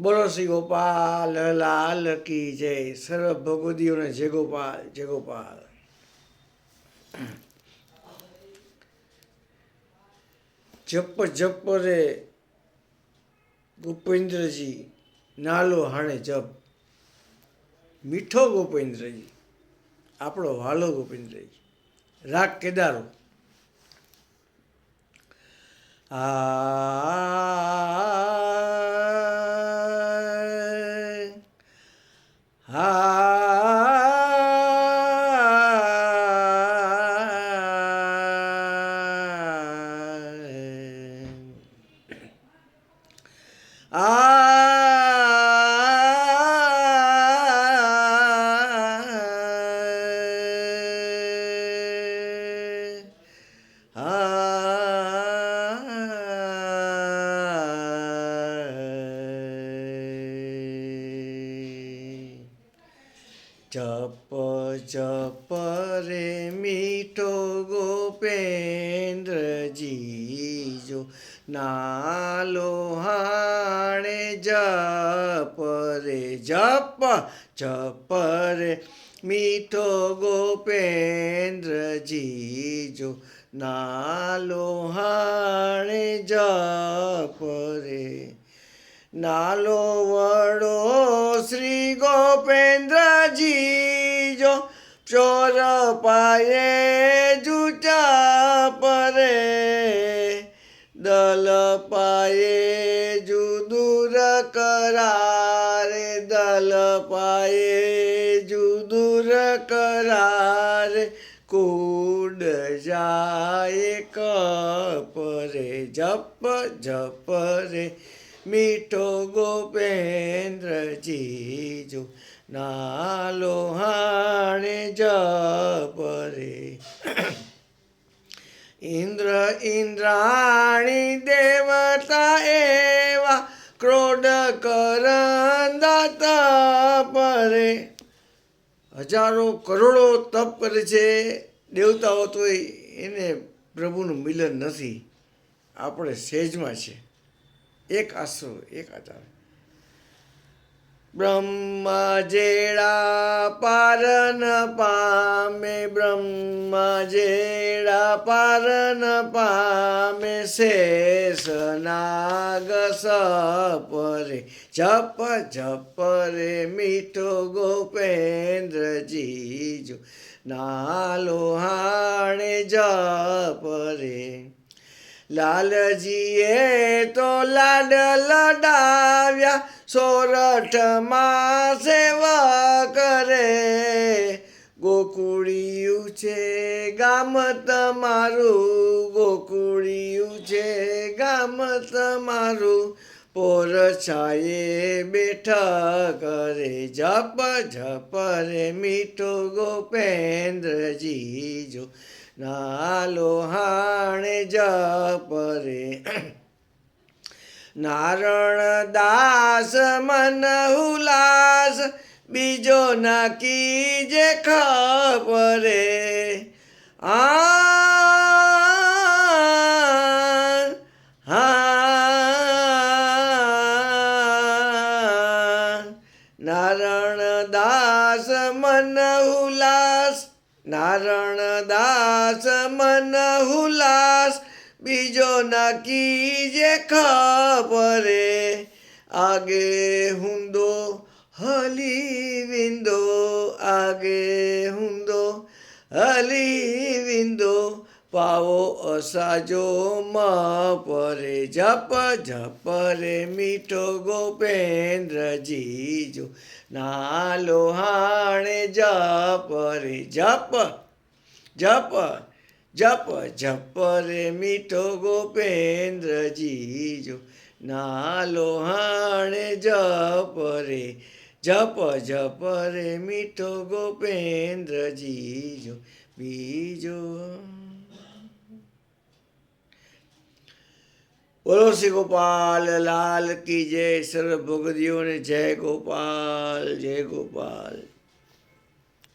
બોલો શ્રી ગોપાલ લાલ કી જય. સર્વ ભગવદીઓને જય ગોપાલ જય ગોપાલ જપ જપ રે ગોપેન્દ્રજી, નાલો હાણે જપ. મીઠો ગોપેન્દ્રજી, આપણો વાલો ગોપેન્દ્રજી. રાગ કેદારો. આ જપ જપ રે મીઠો ગોપેન્દ્રજી જો ના લોહાણે જપ રે, જપ જપ રે. મીઠો ગોપેન્દ્રજી જો ના લોહાણે જપ રે. નાલો વડો શ્રી ગોપેન્દ્રજી જો ચોર પાયે પાયે જુદુર કરારે દલ પાયે જુદુર કરારે કુડ જાય કપરે જપ જપ રે. મીઠો ગોપેન્દ્રજી જો નાલો હાણે જપ રે. ઇન્દ્ર ઇન્દ્રાણી એવા ક્રોડ કરંદા તપ રે હજારો કરોડો તપ કરે છે. દેવતાઓ તો એને પ્રભુનું મિલન નથી. આપણે સેજમાં છે. એક આશરો, એક આધાર. બ્રહ્મા જેડા પારન પામે, બ્રહ્મા જેડા પારન પામે, શેષ નાગ સપરે જપ જપ રે, મીઠો ગોપેન્દ્રજી જો નાલો હાણે જપ રે. લાલજીએ તો લાડ લડાવ્યા, સોરઠમાં સેવા કરે. ગોકુળિયું છે ગામ તમારું, ગોકુળિયું છે ગામ તમારું. પોર છાયે બેઠા કરે, જપ જપ રે મીઠો ગોપેન્દ્રજી જો નાલો હાણે જપ રે. નારણ દાસ મન હુલાસ બીજો નાકી જે ખપરે આ નારણ દાસ મન ઉલ્લાસ નારણ દાસ મન ઉલ્લાસ. બીજો નાકી જે ખબરે આગે હુંદો, હલી વિંદો, આગે હુંદો, હલી વિંદો. પાવો અસાજો મ પરે, જપ જપ રે મીઠો ગોપેન્દ્રજી જો નાલો હાણે જપ રે, જપ જપ જપ જપ રે મીઠો ગોપેન્દ્રજી જો નાલો હાણે જપ રે, જપ જપ રે મીઠો ગોપેન્દ્રજી જો બીજો બોલો શ્રી ગોપાલ લાલ કી જય સર્વ ભોગદીઓને જય ગોપાલ જય ગોપાલ.